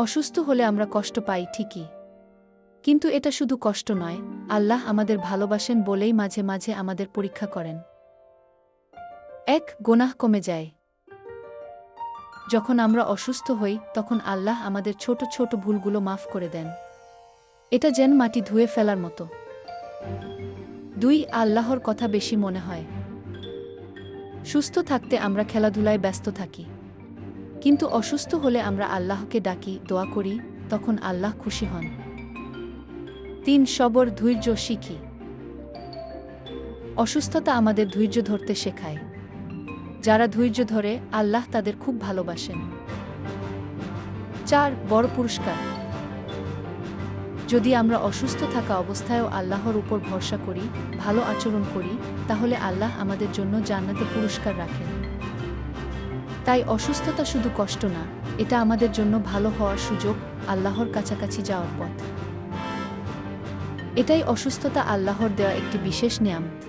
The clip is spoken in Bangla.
অসুস্থ হলে আমরা কষ্ট পাই ঠিকই। কিন্তু এটা শুধু কষ্ট নয়, আল্লাহ আমাদের ভালোবাসেন বলেই মাঝে মাঝে আমাদের পরীক্ষা করেন। এক, গোনাহ কমে যায়। যখন আমরা অসুস্থ হই, তখন আল্লাহ আমাদের ছোট ছোট ভুলগুলো মাফ করে দেন। এটা যেন মাটি ধুয়ে ফেলার মতো। দুই, আল্লাহর কথা বেশি মনে হয়। সুস্থ থাকতে আমরা খেলাধুলায় ব্যস্ত থাকি। কিন্তু অসুস্থ হলে আমরা আল্লাহকে ডাকি, দোয়া করি, তখন আল্লাহ খুশি হন। তিন, সবর, ধৈর্য, শিখি। অসুস্থতা আমাদের ধৈর্য ধরতে শেখায়। যারা ধৈর্য ধরে, আল্লাহ তাদের খুব ভালোবাসেন। চার, বড় পুরস্কার। যদি আমরা অসুস্থ থাকা অবস্থায়ও আল্লাহর উপর ভরসা করি, ভালো আচরণ করি, তাহলে আল্লাহ আমাদের জন্য জান্নাতে পুরস্কার রাখেন। তাই অসুস্থতা শুধু কষ্ট না, এটা আমাদের জন্য ভালো হওয়ার সুযোগ আল্লাহর কাছাকাছি যাওয়ার পথ। এটাই অসুস্থতা আল্লাহর দেওয়া একটি বিশেষ নিয়ামত।